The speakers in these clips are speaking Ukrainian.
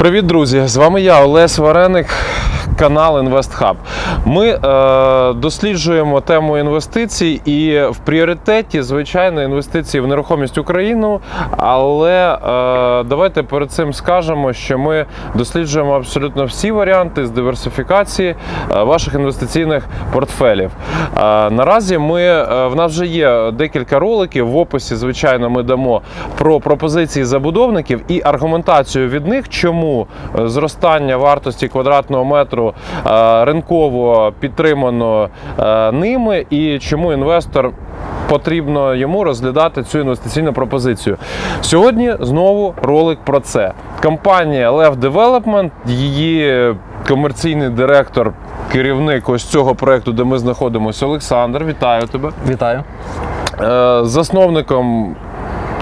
Привіт, друзі! З вами я, Олесь Вареник, канал InvestHub. Ми е, досліджуємо тему інвестицій і в пріоритеті, звичайно, інвестиції в нерухомість Україну. Але е, давайте перед цим скажемо, що ми досліджуємо абсолютно всі варіанти з диверсифікації е, ваших інвестиційних портфелів. Е, наразі ми, е, в нас вже є декілька роликів. В описі, звичайно, ми дамо про пропозиції забудовників і аргументацію від них, чому е, зростання вартості квадратного метру е, ринково підтримано е, ними, і чому інвестор. Потрібно йому розглядати цю інвестиційну пропозицію. Сьогодні знову ролик про це. Компанія Lev Development, її комерційний директор, керівник ось цього проекту, де ми знаходимося, Олександр. Вітаю тебе. Вітаю. Е, засновником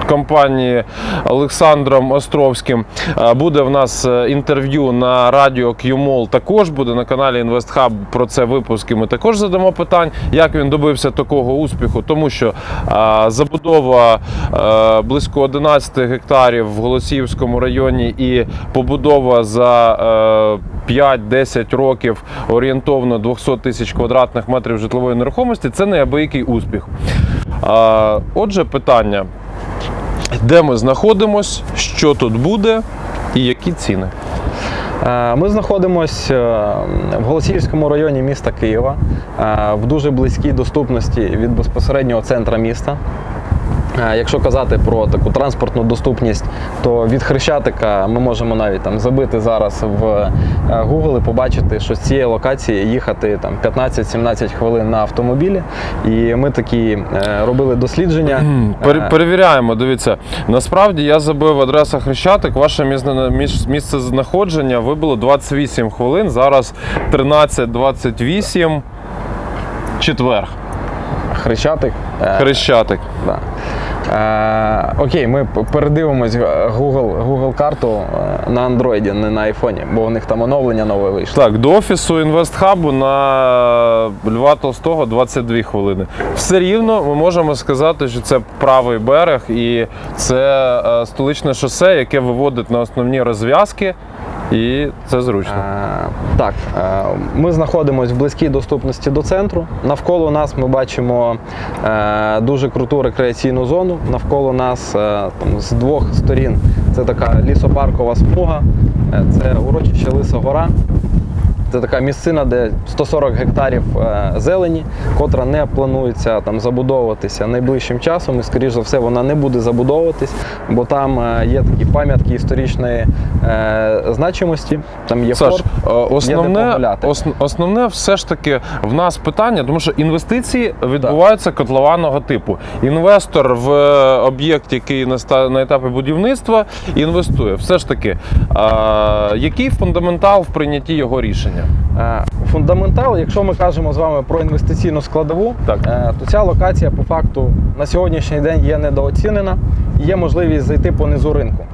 компанії Олександром Островським е, буде в нас е, інтерв'ю на радіо QMOL. Також буде на каналі InvestHub про це випуски. Ми також задамо питань, як він добився такого успіху, тому що е, забудова близько 11 гектарів в Голосіївському районі і побудова за е, 5-10 років орієнтовно 200 тисяч квадратних метрів житлової нерухомості це неабиякий успіх. Отже, питання: де ми знаходимось, що тут буде і які ціни? Е, Ми знаходимося в Голосіївському районі міста Києва, е, в дуже близькій доступності від безпосереднього центра міста. Е, Якщо казати про таку транспортну доступність, то від Хрещатика ми можемо навіть там забити зараз в е, Google і побачити, що з цієї локації їхати там 15-17 хвилин на автомобілі. І ми такі е, робили дослідження. Перевіряємо, дивіться. Насправді я забив адреса Хрещатик, ваше місце, міс- місце знаходження вибило 28 хвилин, зараз 13.28. Четвер. Хрещатик. Хрещатик. Да. Е, окей, ми передивимось Google, Google карту е, на Android, не на айфоні, бо у них там оновлення нове вийшло. Так, до офісу інвестхабу на Льва Толстого 22 хвилини. Все рівно ми можемо сказати, що це правий берег і це е, столичне шосе, яке виводить на основні розв'язки, і це зручно. А, так, е, ми знаходимося в близькій доступності до центру. Навколо нас ми бачимо е, дуже круту рекреаційну зону. Навколо нас е, там, з двох сторін це така лісопаркова смуга, е, це урочище Лиса Гора. Це така місцина, де 140 гектарів е, зелені, котра не планується там забудовуватися найближчим часом. І, скоріш за все, вона не буде забудовуватись, бо там е, є такі пам'ятки історичної е, значимості. Там є Саш, форт. основне, ос- основне все ж таки в нас питання, тому що інвестиції відбуваються котлованого типу. Інвестор в об'єкт, який на, на етапі будівництва, інвестує. Все ж таки, який фундаментал в прийнятті його рішення? Е, Фундаментал, якщо ми кажемо з вами про інвестиційну складову, Так. е, то ця локація по факту на сьогоднішній день є недооцінена і є можливість зайти по низу ринку.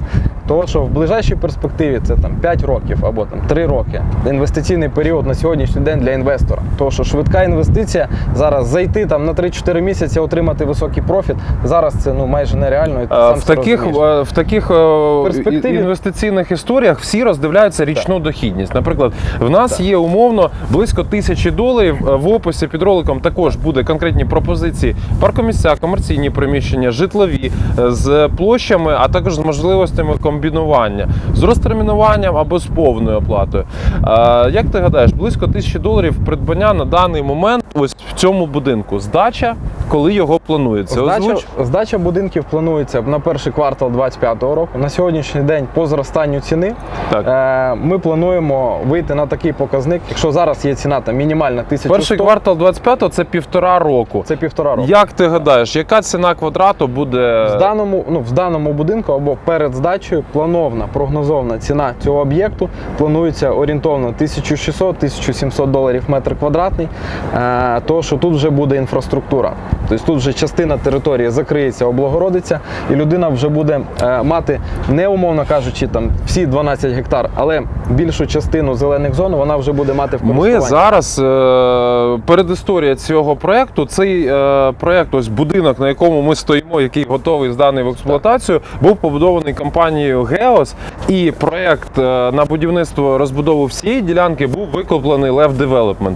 Тому що в ближайшій перспективі це там 5 років або там 3 роки. Інвестиційний період на сьогоднішній день для інвестора. Тому що швидка інвестиція зараз зайти там на 3-4 місяці, отримати високий профіт. Зараз це ну майже нереально. І ти Е, сам В таких, е, в таких е, перспективі- інвестиційних історіях всі роздивляються річну дохідність. Наприклад, в нас є умовно близько тисячі доларів. В описі під роликом також буде конкретні пропозиції: паркомісця, комерційні приміщення, житлові з площами, а також з можливостями комбінування з розтермінуванням або з повною оплатою. Е, Як ти гадаєш, близько тисячі доларів придбання на даний момент ось в цьому будинку. Здача, коли його планується? Здача, здача будинків планується на перший квартал 2025 року. На сьогоднішній день по зростанню ціни Так. е, ми плануємо вийти на такий показник. Якщо зараз є ціна там мінімальна 1100, Перший квартал 25-го це півтора року. це півтора року. Як ти гадаєш, яка ціна квадрату буде? В даному, ну, в даному будинку або перед здачею плановна прогнозована ціна цього об'єкту планується орієнтовно 1600-1700 доларів метр квадратний. Е, то, що тут вже буде інфраструктура. Тобто тут вже частина території закриється, облагородиться, і людина вже буде е, мати не умовно кажучи, там всі 12 гектар, але більшу частину зелених зон вона вже буде мати в Ми зараз е, передісторія цього проекту. Цей е, проект, ось будинок, на якому ми стоїмо, який готовий зданий в експлуатацію, був побудований компанією Геос. І проект на будівництво розбудову всієї ділянки був викуплений Лев Development.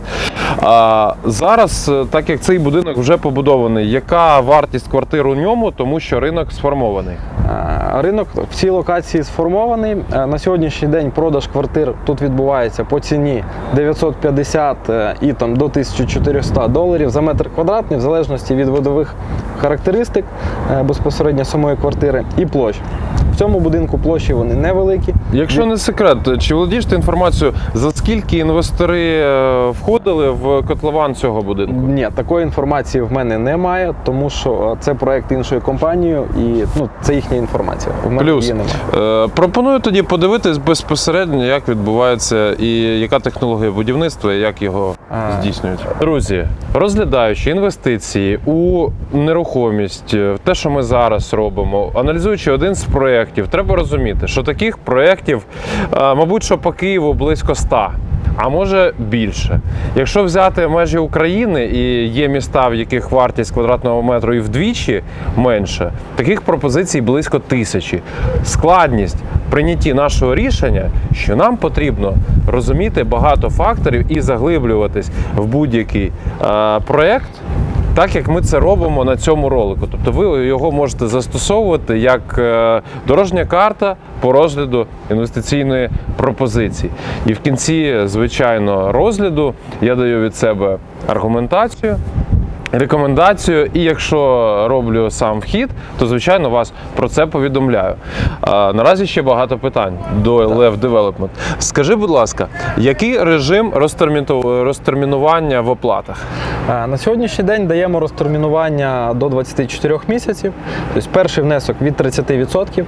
А зараз, е, так як цей будинок вже побудований, яка вартість квартир у ньому, тому що ринок сформований? Ринок в цій локації сформований. Е, На сьогоднішній день продаж квартир тут відбувається по ціні 950 е, і там до 1400 доларів за метр квадратний, в залежності від видових характеристик безпосередньо самої квартири і площ. В цьому будинку площі вони невеликі. Якщо не секрет, чи володієш ти інформацією, за скільки інвестори е, входили в котлован цього будинку? Ні, такої інформації в мене немає, тому що е, це проект іншої компанії, і ну це їхня інформація. В мене Плюс її немає. е, пропоную тоді подивитись безпосередньо, як відбувається і яка технологія будівництва, і як його А. здійснюють. Друзі, розглядаючи інвестиції у нерухомість, те, що ми зараз робимо, аналізуючи один з проєктів, треба розуміти, що таких проєктів, е, мабуть, що по Києву близько 100. А може більше. Якщо взяти межі України і є міста, в яких вартість квадратного метру і вдвічі менше, таких пропозицій близько тисячі. Складність прийнятті нашого рішення, що нам потрібно розуміти багато факторів і заглиблюватись в будь-який е, проект. Так як ми це робимо на цьому ролику. Тобто ви його можете застосовувати як е, дорожня карта по розгляду інвестиційної пропозиції. І в кінці, звичайно, розгляду я даю від себе аргументацію. Рекомендацію, і якщо роблю сам вхід, то звичайно вас про це повідомляю. А, наразі ще багато питань до Lev Development. Скажи, будь ласка, який режим розтермінування в оплатах? На сьогоднішній день даємо розтермінування до 24 місяців. Тобто перший внесок від 30%.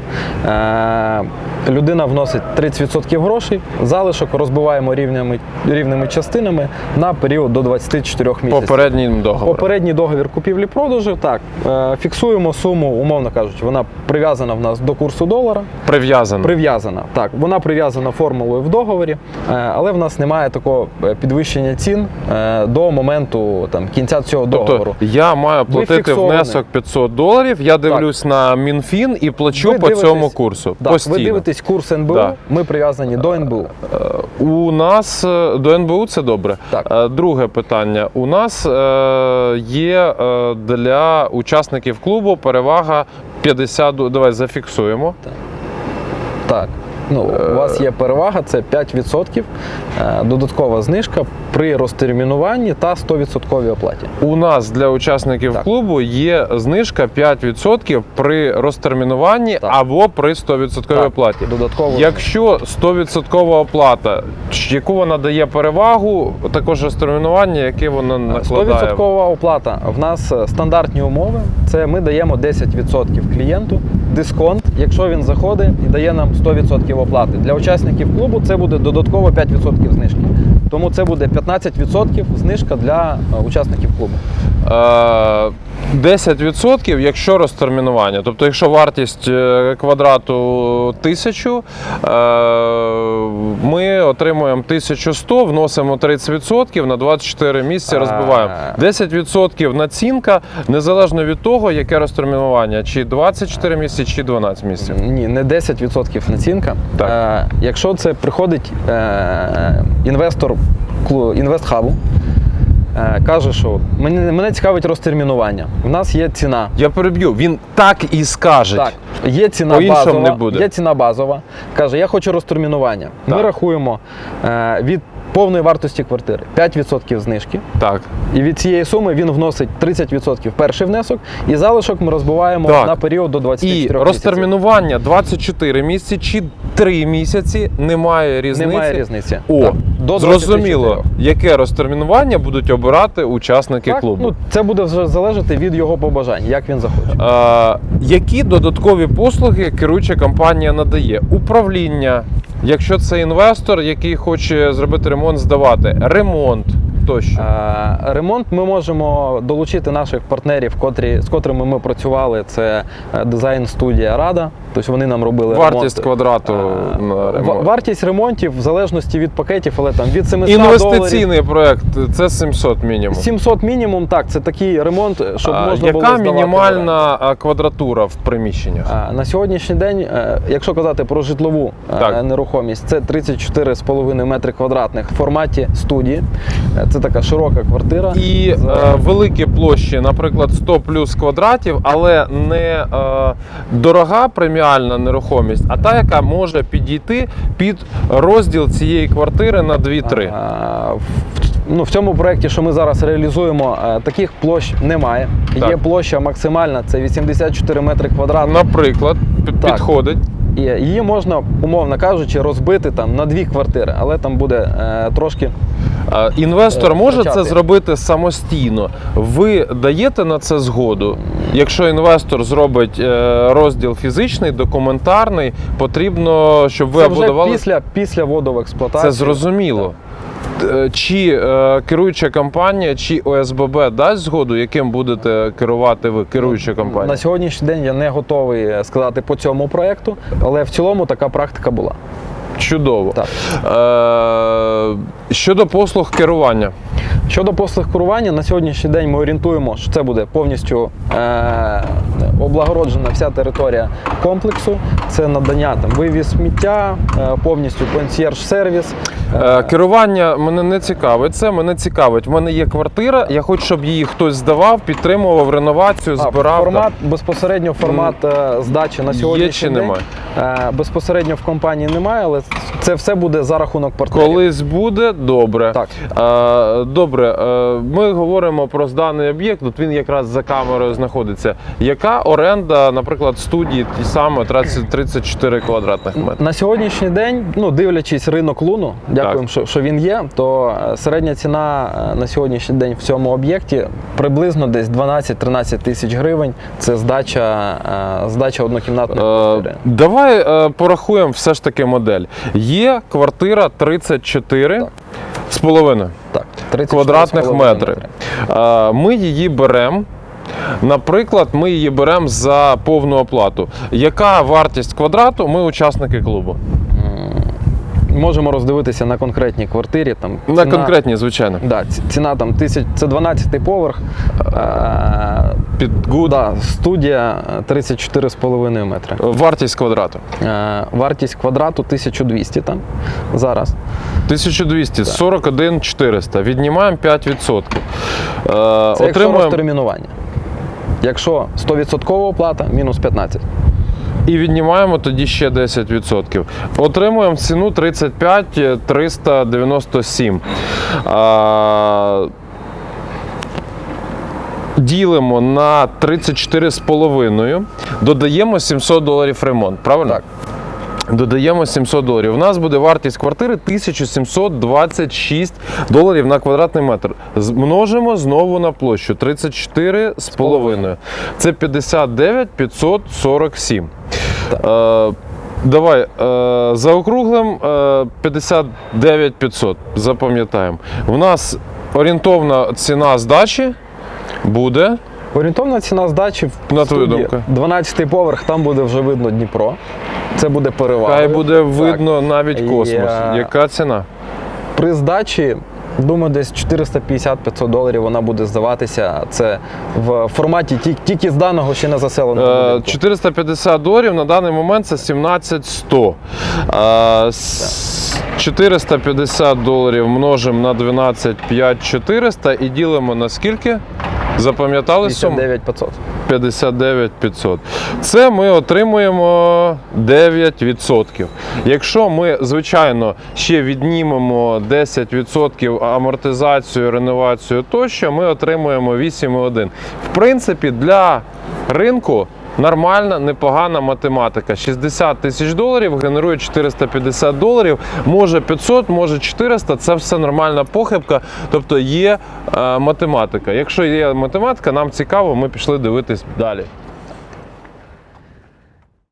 Е, Людина вносить 30% грошей, залишок розбиваємо рівними, рівними частинами на період до 24 місяців. Попереднім договором. Попередній договір купівлі-продажу, так, е, фіксуємо суму, умовно кажучи, вона прив'язана в нас до курсу долара. Прив'язано. Прив'язана. Так, вона прив'язана формулою в договорі, е, але в нас немає такого підвищення цін до моменту там, кінця цього договору. Тобто я маю платити внесок 500 доларів, я дивлюсь на Мінфін і плачу Ви по дивитесь- цьому курсу. Постійно. ви дивитесь курс НБУ, Да. ми прив'язані до НБУ. У нас е, до НБУ це добре. Так. Е, Друге питання. У нас е, є е, для учасників клубу перевага 50. ду- Давай зафіксуємо. Так. Ну, у вас є перевага, це 5% е, додаткова знижка при розтермінуванні та 100% оплаті. У нас для учасників Так. клубу є знижка 5% при розтермінуванні Так. або при 100% Так, оплаті. Додатково Якщо 100% оплата, яку вона дає перевагу, також розтермінування, яке вона накладає. 100% оплата. В нас е, стандартні умови. Це ми даємо 10% клієнту. Дисконт, якщо він заходить і дає нам 100% оплати. Для учасників клубу це буде додатково 5% знижки. Тому це буде 15% знижка для е, учасників клубу. Е, 10%, якщо розтермінування. Тобто, якщо вартість е, квадрату 1000, е, ми отримуємо 1100, вносимо 30%, на 24 місяці розбиваємо. 10% націнка, незалежно від того, яке розтермінування, чи 24 місяці, чи 12 місяців. Ні, не 10% націнка. Так. Е, якщо це приходить інвестор інвестхабу, каже, що мене, мене цікавить розтермінування. У нас є ціна. Я переб'ю, він так і скаже. Так, є ціна По-іншому базова. не буде. Є ціна базова. Каже, я хочу розтермінування. Ми рахуємо е, від повної вартості квартири 5% знижки. так. І від цієї суми він вносить 30% перший внесок, і залишок ми розбиваємо Так. на період до 24 І місяців. розтермінування 24 місяці чи 3 місяці немає різниці. Немає різниці. О, Так, до зрозуміло, 24. яке розтермінування будуть обирати учасники Так, клубу. ну, це буде вже залежати від його побажань, як він захоче. Е, які додаткові послуги керуюча компанія надає? Управління, якщо це інвестор, який хоче зробити ремонт, здавати ремонт. тощо. Ремонт ми можемо долучити наших партнерів, котрі, з котрими ми працювали. Це е, дизайн-студія Рада. Тобто вони нам робили Вартість ремонт. квадрату Е, на ремонт. Вартість ремонтів в залежності від пакетів, але там від 700 доларів. Інвестиційний проект це 700 мінімум. 700 мінімум, так, це такий ремонт, щоб А, можна Яка було здавати мінімальна а, квадратура в приміщеннях? А, На сьогоднішній день, е, якщо казати про житлову е, Так. нерухомість, це 34,5 метри квадратних в форматі студії. Е, Це така широка квартира. І За- е, великі площі, наприклад, 100 плюс квадратів, але не е, дорога преміальна нерухомість, а та, яка може підійти під розділ цієї квартири на 2-3. А, в- Ну, в цьому проєкті, що ми зараз реалізуємо, е, таких площ немає. Так. Є площа максимальна, це 84 метри квадратних. Наприклад, під- підходить. І її можна, умовно кажучи, розбити там на дві квартири, але там буде е, трошки Інвестор Е, може це зробити самостійно. Ви даєте на це згоду? Якщо інвестор зробить е, розділ фізичний, документарний, потрібно, щоб ви це вже обудували. після, після вводу в експлуатацію. Це зрозуміло. Е, Чи е, керуюча компанія, чи ОСББ дасть згоду, яким будете керувати ви, керуюча компанія? На сьогоднішній день я не готовий е, сказати по цьому проєкту, але в цілому така практика була. Чудово. Так. Е, щодо послуг керування. Щодо послуг керування, на сьогоднішній день ми орієнтуємо, що це буде повністю е- облагороджена вся територія комплексу. Це надання там вивіз сміття, е- повністю консьєрж-сервіс. Е, керування мене не цікавить. Це мене цікавить. В мене є квартира. Я хочу, щоб її хтось здавав, підтримував реновацію, А, збирав. формат безпосередньо формат е, здачі на сьогоднішній чи день немає? е, безпосередньо в компанії немає, але це все буде за рахунок партнерів. Колись буде добре. Так. Е, добре, е, ми говоримо про зданий об'єкт. От він якраз за камерою знаходиться. Яка оренда, наприклад, студії ті саме 30 34 квадратних метри? На сьогоднішній день, ну дивлячись ринок луну, дякуємо, що, що він є, то е, середня ціна е, на сьогоднішній день в цьому об'єкті приблизно десь 12-13 тисяч гривень. Це здача, е, здача однокімнатної Е, квартири. давай е, порахуємо все ж таки модель. Є квартира 34 Так. з половиною Так, 34,5 квадратних метрів. Е, Ми її беремо. Наприклад, ми її беремо за повну оплату. Яка вартість квадрату? Ми учасники клубу. Можемо роздивитися на конкретній квартирі. Там На ціна- конкретні, звичайно. Да, ціна там тисяч, це 12 поверх. Е, Під гуд. да, студія е, 34,5 метри. Вартість квадрату. Е, вартість квадрату 1200 там зараз. 1200, 41 400. Віднімаємо 5%. Е, Це якщо отримуємо розтермінування. Якщо 100% оплата, мінус 15. І віднімаємо тоді ще 10%. Отримуємо ціну 35 397. А, Ділимо на 34,5, додаємо 700 доларів ремонт, правильно? Так. Додаємо 700 доларів. У нас буде вартість квартири 1726 доларів на квадратний метр. Множимо знову на площу 34,5. Це 59 547. Е, давай е, заокруглим е, 59 500. Запам'ятаємо. У нас орієнтовна ціна здачі буде. Орієнтовна ціна здачі в На твою студії думку? 12 поверх, там буде вже видно Дніпро. Це буде перевага. Хай буде видно навіть космос. Я- Яка ціна? При здачі, думаю, десь 450-500 доларів вона буде здаватися. Це в форматі тільки з даного ще не заселеного. Е, 450 доларів на даний момент це 17100. Е, 450 доларів множимо на 12 5400 і ділимо на скільки? Запам'ятали суму? 59 500. 59 500. Це ми отримуємо 9%. Якщо ми, звичайно, ще віднімемо 10% амортизацію, реновацію тощо, ми отримуємо 8,1. В принципі, для ринку. Нормальна, непогана математика. 60 тисяч доларів генерує 450 доларів, може 500, може 400. Це все нормальна похибка. Тобто є е, математика. Якщо є математика, нам цікаво, ми пішли дивитись далі.